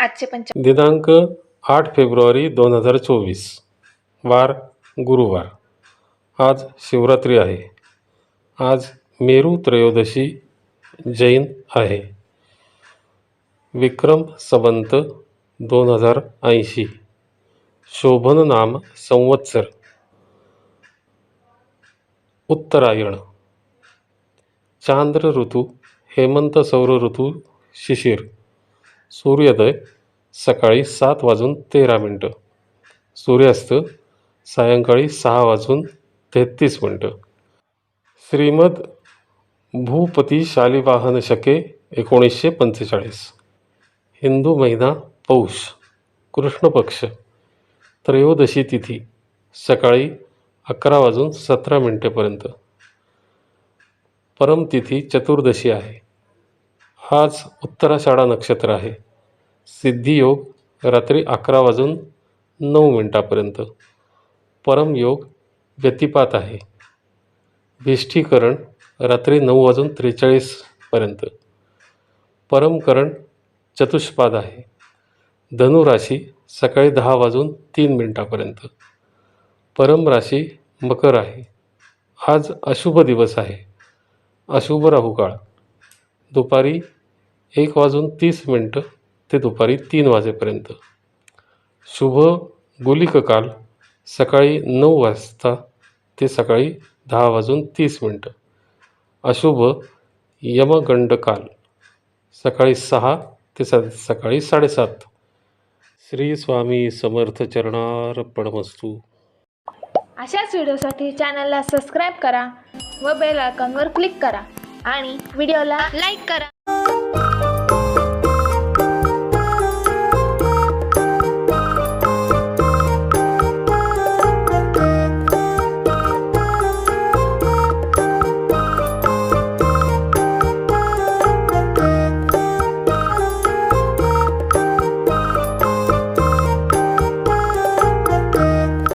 आजचे पंच दिनांक आठ फेब्रुवारी दोन हजार चोवीस वार गुरुवार. आज शिवरात्री आहे. आज मेरू त्रयोदशी जैन आहे. विक्रम संवंत दोन हजार ऐंशी. शोभन नाम संवत्सर. उत्तरायण. चांद्र ऋतू हेमंत सौर ऋतू शिशिर. सूर्योदय सकाळी सात वाजून तेरा मिनटं. सूर्यास्त सायंकाळी सहा वाजून तेहतीस मिनटं. श्रीमद भूपती शालिवाहन शके एकोणीसशे पंचेचाळीस. हिंदू महिना पौष कृष्ण पक्ष त्रयोदशी तिथी सकाळी अकरा वाजून सतरा मिनटेपर्यंत. परमतिथी चतुर्दशी आहे. हाच उत्तराषाढा नक्षत्र आहे. सिद्धियोग रात्री अकरा वाजून नऊ मिनटापर्यंत. परमयोग व्यतिपात आहे. विष्ठीकरण रात्री नऊ वाजून त्रेचाळीसपर्यंत परमकरण चतुष्पाद आहे. धनुराशी सकाळी दहा वाजून तीन मिनटापर्यंत. परम राशी मकर आहे. आज अशुभ दिवस आहे. अशुभ राहुकाळ दुपारी एक वाजून तीस मिनटं ते दुपारी तीन वाजेपर्यंत. शुभ गुलिक काल सकाळी नऊ वाजता ते सकाळी दहा वाजून तीस मिनटं. अशुभ यमगंड काल सकाळी सहा ते स सकाळी साडेसात. श्री स्वामी समर्थ चरणार्पणमस्तू. अशाच व्हिडिओसाठी चॅनलला सबस्क्राईब करा व बेल आयकॉनवर क्लिक करा आणि व्हिडिओला लाईक करा.